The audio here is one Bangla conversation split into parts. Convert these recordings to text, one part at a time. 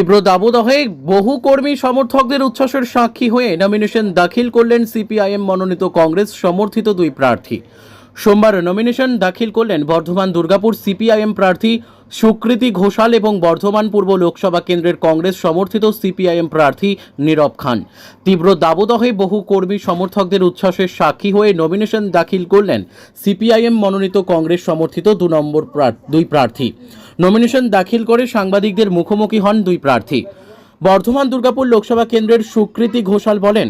তীব্র দাবদাহে বহু কর্মী সমর্থকদের উচ্ছ্বাসের সাক্ষী হয়ে নমিনেশন দাখিল করলেন সিপিআইএম মনোনীত কংগ্রেস সমর্থিত দুই প্রার্থী। সোমবার নমিনেশন দাখিল করলেন বর্ধমান দুর্গাপুর সিপিআইএম প্রার্থী সুকৃতি ঘোষাল এবং বর্ধমান পূর্ব লোকসভা কেন্দ্রের কংগ্রেস সমর্থিত সিপিআইএম প্রার্থী নীরব খান। তীব্র দাবদাহে বহু কর্মী সমর্থকদের উচ্ছ্বাসের সাক্ষী হয়ে নমিনেশন দাখিল করলেন সিপিআইএম মনোনীত কংগ্রেস সমর্থিত দু নম্বর দুই প্রার্থী। নমিনেশন দাখিল করে সাংবাদিকদের মুখোমুখি হন দুই প্রার্থী। বর্ধমান দুর্গাপুর লোকসভা কেন্দ্রের সুকৃতি ঘোষাল বলেন,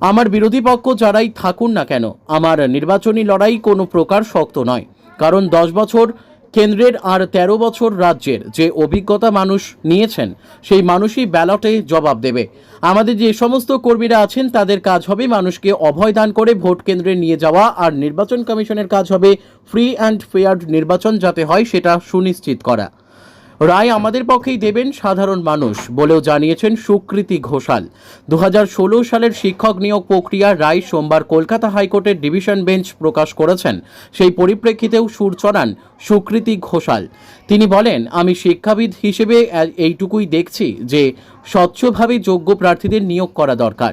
আমার বিরোধী পক্ষ যারাই থাকুন না কেন, আমার নির্বাচনী লড়াই কোনো প্রকার শক্ত নয়। কারণ দশ বছর কেন্দ্রের আর ১৩ বছর রাজ্যের যে অভিজ্ঞতা মানুষ নিয়েছেন, সেই মানুষই ব্যালটে জবাব দেবে। আমাদের যে সমস্ত কর্মীরা আছেন, তাদের কাজ হবে মানুষকে অভয় দান করে ভোট কেন্দ্রে নিয়ে যাওয়া, আর নির্বাচন কমিশনের কাজ হবে ফ্রি অ্যান্ড ফেয়ার নির্বাচন যাতে হয়, সেটা সুনিশ্চিত করা। রায় আমাদের পক্ষেই দেবেন সাধারণ মানুষ বলেও জানিয়েছেন সুকৃতি ঘোষাল। দু হাজার ষোলো সালের শিক্ষক নিয়োগ প্রক্রিয়া রায় সোমবার কলকাতা হাইকোর্টের ডিভিশন বেঞ্চ প্রকাশ করেছেন। সেই পরিপ্রেক্ষিতেও সুর চড়ান সুকৃতি ঘোষাল। তিনি বলেন, আমি শিক্ষাবিদ হিসেবে এইটুকুই দেখছি যে স্বচ্ছভাবে যোগ্য প্রার্থীদের নিয়োগ করা দরকার।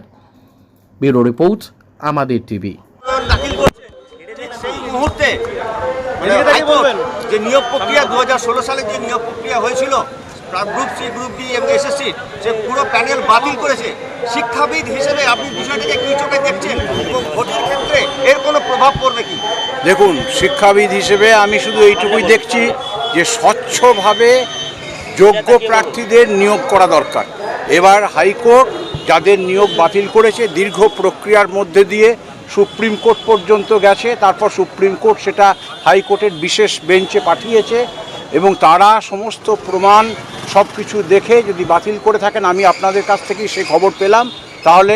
ব্যুরো রিপোর্ট, আমাদের টিভি। সেই মুহূর্তে মানে যে নিয়োগ প্রক্রিয়া দু হাজার ষোলো সালে যে নিয়োগ প্রক্রিয়া হয়েছিল গ্রুপ সি গ্রুপ ডি এবং এসএসসি সে পুরো প্যানেল বাতিল করেছে। শিক্ষাবিদ হিসেবে আপনি বিষয়টিকে কি চোখে দেখছেন? ভোটের ক্ষেত্রে এর কোনো প্রভাব পড়বে কি? দেখুন শিক্ষাবিদ হিসেবে আমি শুধু এইটুকুই দেখছি যে স্বচ্ছভাবে যোগ্য প্রার্থীদের নিয়োগ করা দরকার। এবার হাইকোর্ট যাদের নিয়োগ বাতিল করেছে দীর্ঘ প্রক্রিয়ার মধ্যে দিয়ে সুপ্রিম কোর্ট পর্যন্ত গেছে, তারপর সুপ্রিম কোর্ট সেটা হাইকোর্টের বিশেষ বেঞ্চে পাঠিয়েছে এবং তারা সমস্ত প্রমাণ সব কিছু দেখে যদি বাতিল করে থাকেন, আমি আপনাদের কাছ থেকেই সেই খবর পেলাম, তাহলে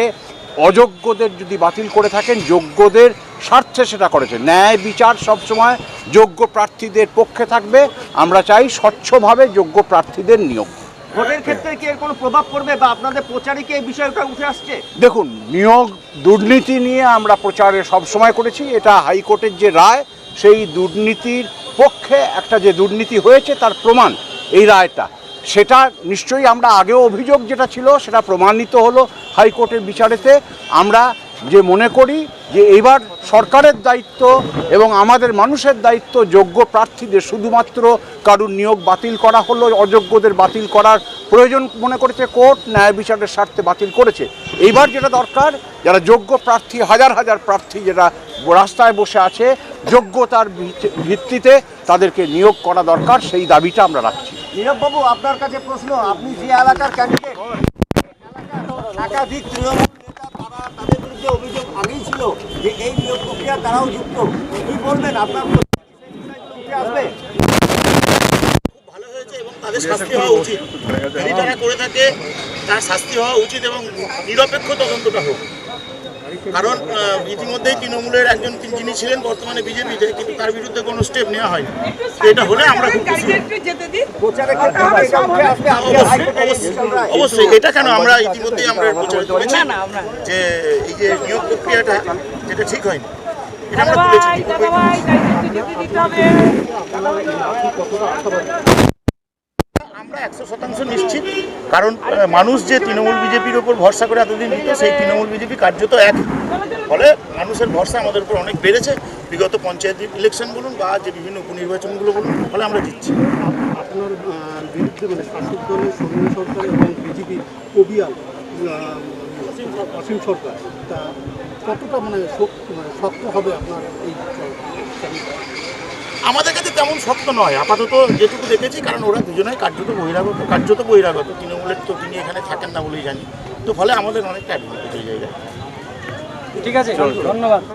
অযোগ্যদের যদি বাতিল করে থাকেন, যোগ্যদের স্বার্থে সেটা করেছে। ন্যায় বিচার সবসময় যোগ্য প্রার্থীদের পক্ষে থাকবে। আমরা চাই স্বচ্ছভাবে যোগ্য প্রার্থীদের নিয়োগ। ভোটের ক্ষেত্রে কি এর কোনো প্রভাব পড়বে বা আপনাদের প্রচারে কি এই বিষয়টা উঠে আসছে? দেখুন, নিয়োগ দুর্নীতি নিয়ে আমরা প্রচারে সবসময় করেছি। এটা হাইকোর্টের যে রায়, সেই দুর্নীতির পক্ষে একটা যে দুর্নীতি হয়েছে, তার প্রমাণ এই রায়টা। সেটা নিশ্চয়ই আমরা আগেও অভিযোগ যেটা ছিল, সেটা প্রমাণিত হলো হাইকোর্টের বিচারেতে। আমরা যে মনে করি যে এবার সরকারের দায়িত্ব এবং আমাদের মানুষের দায়িত্ব যোগ্য প্রার্থীদের শুধুমাত্র কারুর নিয়োগ বাতিল করা হলো অযোগ্যদের বাতিল করার প্রয়োজন মনে করেছে কোর্ট ন্যায় বিচারের স্বার্থে বাতিল করেছে এইবার যেটা দরকার যারা যোগ্য প্রার্থী হাজার হাজার প্রার্থী যেটা রাস্তায় বসে আছে যোগ্যতার ভিত্তি- ভিত্তিতে তাদেরকে নিয়োগ করা দরকার সেই দাবিটা আমরা রাখছি নীরববাবু আপনার কাছে প্রশ্ন আপনি যে এলাকার ক্যান্ডিডেট একাধিক তৃণমূল বিরুদ্ধে অভিযোগ আগেই ছিল যে এই নিয়োগ প্রক্রিয়া তারাও যুক্ত, কি বলবেন? আপনার আসবে? তাদের শাস্তি হওয়া উচিত। করে থাকে, তার শাস্তি হওয়া উচিত এবং নিরপেক্ষ তদন্তটা হোক। কারণ ইতিমধ্যেই তৃণমূলের একজন যিনি ছিলেন বর্তমানে বিজেপিতে কিন্তু তার বিরুদ্ধে কোনো স্টেপ নেওয়া হয়নি। এটা হলে আমরা খুব খুশি অবশ্যই এটা কেন আমরা ইতিমধ্যেই আমরা প্রচার করেছি? যে এই যে নিয়োগ প্রক্রিয়াটা যেটা ঠিক হয়নি এটা আমরা তুলেছি দাদাভাই দাদাভাই দায়িত্ব দিতে হবে আমরা একশো শতাংশ নিশ্চিত। কারণ মানুষ যে তৃণমূল বিজেপির ওপর ভরসা করে এতদিন দিত সেই তৃণমূল বিজেপি কার্যত এক। ফলে মানুষের ভরসা আমাদের উপর অনেক বেড়েছে। বিগত পঞ্চায়েত ইলেকশন বলুন বা যে বিভিন্ন উপনির্বাচনগুলো বলুন, ফলে আমরা জিতছি। আপনার বিরুদ্ধে মানে শাসক দলের সরকার এবং বিজেপি কবিয়াল অসীম সরকার, তা কতটা মানে মানে শক্ত হবে আপনার এই আমাদের কাছে তেমন শক্ত নয়। আপাতত যেটুকু দেখেছি, কারণ ওরা দুজনেই কার্যত বহিরাগত কার্যত বহিরাগত। তৃণমূলের তো তিনি এখানে থাকেন না বলেই জানি। তো ফলে আমাদের অনেকটা অ্যাডভান্টেজ হয়ে যায়। ঠিক আছে, ধন্যবাদ।